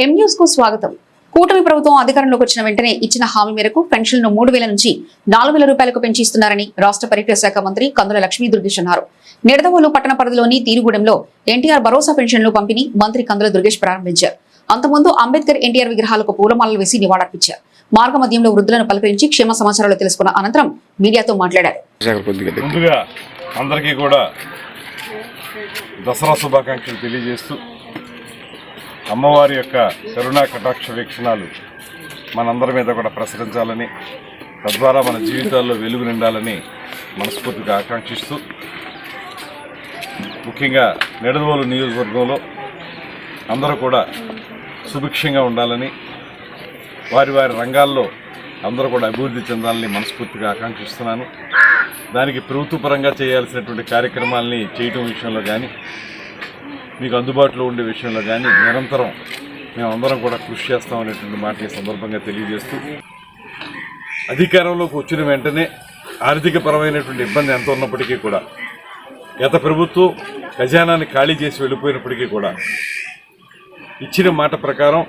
ఎం న్యూస్కు స్వాగతం. కూటమి ప్రభుత్వం అధికారంలోకి వచ్చిన వెంటనే ఇచ్చిన హామీ మేరకు పెన్షన్లను మూడు వేల నుంచి నాలుగు వేల రూపాయలకు పెంచి ఇస్తున్నారని రాష్ట్ర పరిక్రమ శాఖ మంత్రి కందుల లక్ష్మీ దుర్గేష్ అన్నారు నిడదవోలు పట్టణ పరిధిలోని తీరుగూడెంలో ఎన్టీఆర్ భరోసా పెన్షన్లు పంపిణీ మంత్రి కందుల దుర్గేష్ ప్రారంభించారు. అంతకుముందు అంబేద్కర్ ఎన్టీఆర్ విగ్రహాలకు పూలమాలలు వేసి నివాళులర్పించారు. మార్గ మధ్యంలో వృద్ధులను పలకరించి క్షేమ సమాచారాలు తెలుసుకున్న అనంతరం మీడియాతో మాట్లాడారు. ముందుగా అందరికీ కూడా దసరా శుభాకాంక్షలు తెలియజేస్తూ అమ్మవారి యొక్క కరుణా కటాక్ష వీక్షణాలు మనందరి మీద కూడా ప్రసరించాలని తద్వారా మన జీవితాల్లో వెలుగు నిండాలని మనస్ఫూర్తిగా ఆకాంక్షిస్తూ ముఖ్యంగా నెడదవోలు నియోజకవర్గంలో అందరూ కూడా సుభిక్షంగా ఉండాలని వారి వారి రంగాల్లో అందరూ కూడా అభివృద్ధి చెందాలని మనస్ఫూర్తిగా ఆకాంక్షిస్తున్నాను. దానికి ప్రభుత్వపరంగా చేయాల్సినటువంటి కార్యక్రమాలని చేయటం విషయంలో కానీ మీకు అందుబాటులో ఉండే విషయంలో కానీ నిరంతరం మేమందరం కూడా కృషి చేస్తామనేటువంటి మాట ఈ సందర్భంగా తెలియజేస్తూ అధికారంలోకి వచ్చిన వెంటనే ఆర్థికపరమైనటువంటి ఇబ్బంది ఎంత ఉన్నప్పటికీ కూడా గత ప్రభుత్వం ఖజానాన్ని ఖాళీ చేసి వెళ్ళిపోయినప్పటికీ కూడా ఇచ్చిన మాట ప్రకారం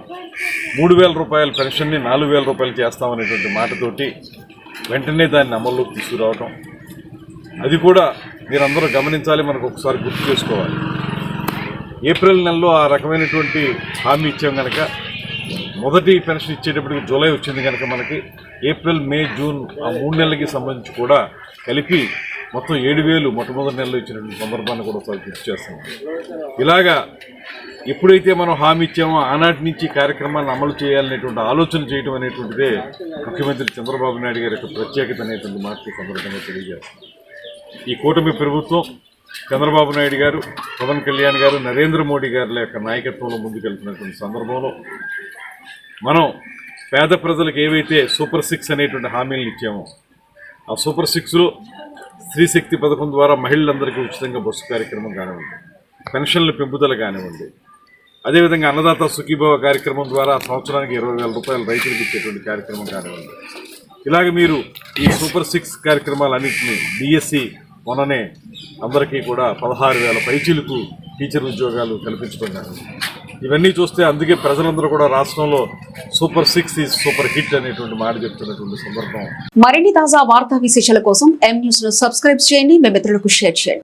మూడు వేల రూపాయల పెన్షన్ని నాలుగు వేల రూపాయలు చేస్తామనేటువంటి మాటతోటి వెంటనే దాన్ని అమల్లోకి తీసుకురావటం. అది కూడా మీరందరూ గమనించాలి మనకు ఒకసారి గుర్తు చేసుకోవాలి. ఏప్రిల్ నెలలో ఆ రకమైనటువంటి హామీ ఇచ్చాం కనుక మొదటి పెన్షన్ ఇచ్చేటప్పటికి జూలై వచ్చింది కనుక మనకి. ఏప్రిల్ మే జూన్ ఆ మూడు నెలలకి సంబంధించి కూడా కలిపి మొత్తం ఏడు వేలు మొట్టమొదటి నెలలో ఇచ్చినటువంటి సందర్భాన్ని కూడా ఒకసారి గుర్తు చేస్తాం. ఇలాగా ఎప్పుడైతే మనం హామీ ఇచ్చామో ఆనాటి నుంచి కార్యక్రమాన్ని అమలు చేయాలనేటువంటి ఆలోచన చేయడం అనేటువంటిదే ముఖ్యమంత్రి చంద్రబాబు నాయుడు గారి యొక్క ప్రత్యేకత అనేటువంటి మాట సందర్భంగా తెలియజేస్తాం. ఈ కూటమి ప్రభుత్వం చంద్రబాబు నాయుడు గారు పవన్ కళ్యాణ్ గారు నరేంద్ర మోడీ గారి యొక్క నాయకత్వంలో ముందుకెళ్తున్నటువంటి సందర్భంలో మనం పేద ప్రజలకు ఏవైతే సూపర్ సిక్స్ అనేటువంటి హామీలను ఇచ్చామో ఆ సూపర్ సిక్స్లో స్త్రీ శక్తి పథకం ద్వారా మహిళలందరికీ ఉచితంగా బస్సు కార్యక్రమం కానివ్వండి పెన్షన్ల పెంపుదల కానివ్వండి అదేవిధంగా అన్నదాత సుఖీభవ కార్యక్రమం ద్వారా సంవత్సరానికి ఇరవై వేల రూపాయలు రైతులకు ఇచ్చేటువంటి కార్యక్రమం కానివ్వండి. ఇలాగ మీరు ఈ సూపర్ సిక్స్ కార్యక్రమాలన్నింటినీ డిఎస్సి మొన్ననే అందరికీ కూడా పదహారు వేల పైచీలకు టీచర్ ఉద్యోగాలు కల్పించుకున్నారు. ఇవన్నీ చూస్తే అందుకే ప్రజలందరూ కూడా రాష్ట్రంలో super six is super hit అనేటువంటి మాట చెప్తున్నటువంటి సందర్భం. మరిన్ని తాజా వార్తా విశేషాల కోసం ఎం న్యూస్ను సబ్స్క్రైబ్ చేయండి మీ మిత్రులకు షేర్ చేయండి.